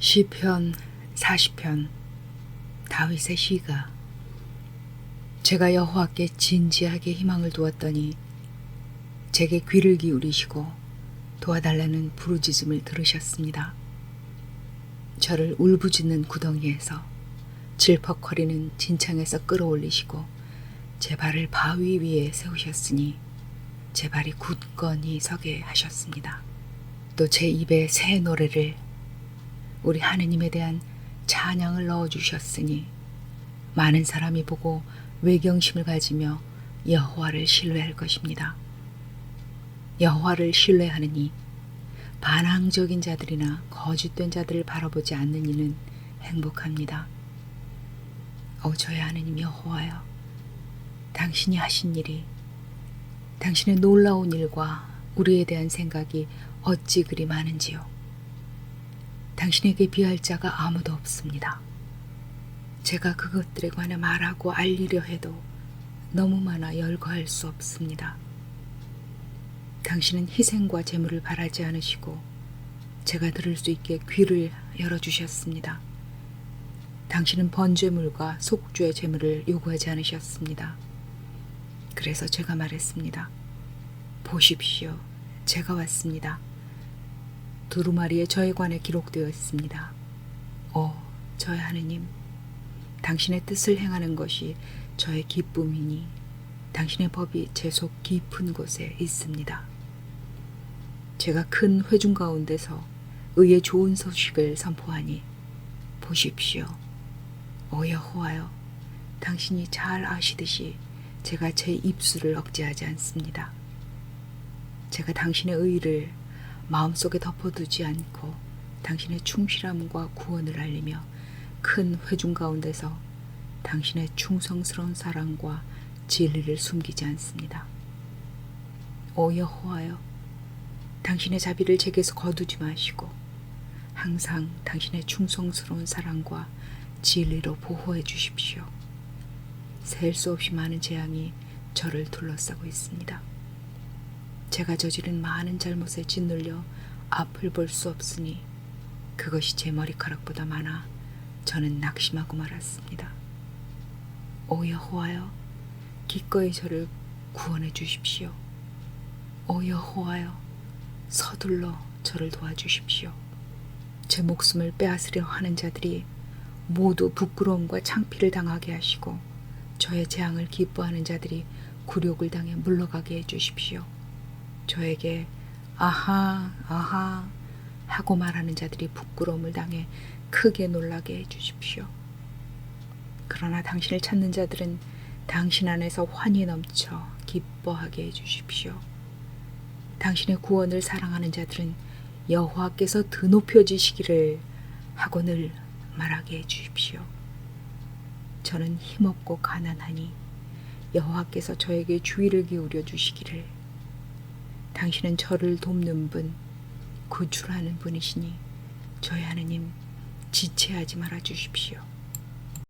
시편 40편 다윗의 시가 제가 여호와께 진지하게 희망을 두었더니 제게 귀를 기울이시고 도와달라는 부르짖음을 들으셨습니다. 저를 울부짖는 구덩이에서 질퍽거리는 진창에서 끌어올리시고 제 발을 바위 위에 세우셨으니 제 발이 굳건히 서게 하셨습니다. 또 제 입에 새 노래를 우리 하느님에 대한 찬양을 넣어 주셨으니 많은 사람이 보고 외경심을 가지며 여호와를 신뢰할 것입니다. 여호와를 신뢰하느니 반항적인 자들이나 거짓된 자들을 바라보지 않는 이는 행복합니다. 오 저의 하느님 여호와여 당신이 하신 일이 당신의 놀라운 일과 우리에 대한 생각이 어찌 그리 많은지요. 당신에게 비할 자가 아무도 없습니다. 제가 그것들에 관해 말하고 알리려 해도 너무 많아 열거할 수 없습니다. 당신은 희생과 제물을 바라지 않으시고 제가 들을 수 있게 귀를 열어주셨습니다. 당신은 번제물과 속죄 제물을 요구하지 않으셨습니다. 그래서 제가 말했습니다. 보십시오. 제가 왔습니다. 두루마리에 저에 관해 기록되어 있습니다. 오, 저의 하느님, 당신의 뜻을 행하는 것이 저의 기쁨이니 당신의 법이 제 속 깊은 곳에 있습니다. 제가 큰 회중 가운데서 의의 좋은 소식을 선포하니 보십시오. 오 여호와여, 당신이 잘 아시듯이 제가 제 입술을 억제하지 않습니다. 제가 당신의 의를 마음속에 덮어두지 않고 당신의 충실함과 구원을 알리며 큰 회중 가운데서 당신의 충성스러운 사랑과 진리를 숨기지 않습니다. 오 여호와여, 당신의 자비를 제게서 거두지 마시고 항상 당신의 충성스러운 사랑과 진리로 보호해 주십시오. 셀 수 없이 많은 재앙이 저를 둘러싸고 있습니다. 제가 저지른 많은 잘못에 짓눌려 앞을 볼 수 없으니 그것이 제 머리카락보다 많아 저는 낙심하고 말았습니다. 오 여호와여, 기꺼이 저를 구원해 주십시오. 오 여호와여, 서둘러 저를 도와주십시오. 제 목숨을 빼앗으려 하는 자들이 모두 부끄러움과 창피를 당하게 하시고 저의 재앙을 기뻐하는 자들이 굴욕을 당해 물러가게 해 주십시오. 저에게 아하 아하 하고 말하는 자들이 부끄러움을 당해 크게 놀라게 해 주십시오. 그러나 당신을 찾는 자들은 당신 안에서 환히 넘쳐 기뻐하게 해 주십시오. 당신의 구원을 사랑하는 자들은 여호와께서 드높여지시기를 하고 늘 말하게 해 주십시오. 저는 힘없고 가난하니 여호와께서 저에게 주의를 기울여 주시기를 당신은 저를 돕는 분, 구출하는 분이시니 저희 하느님 지체하지 말아 주십시오.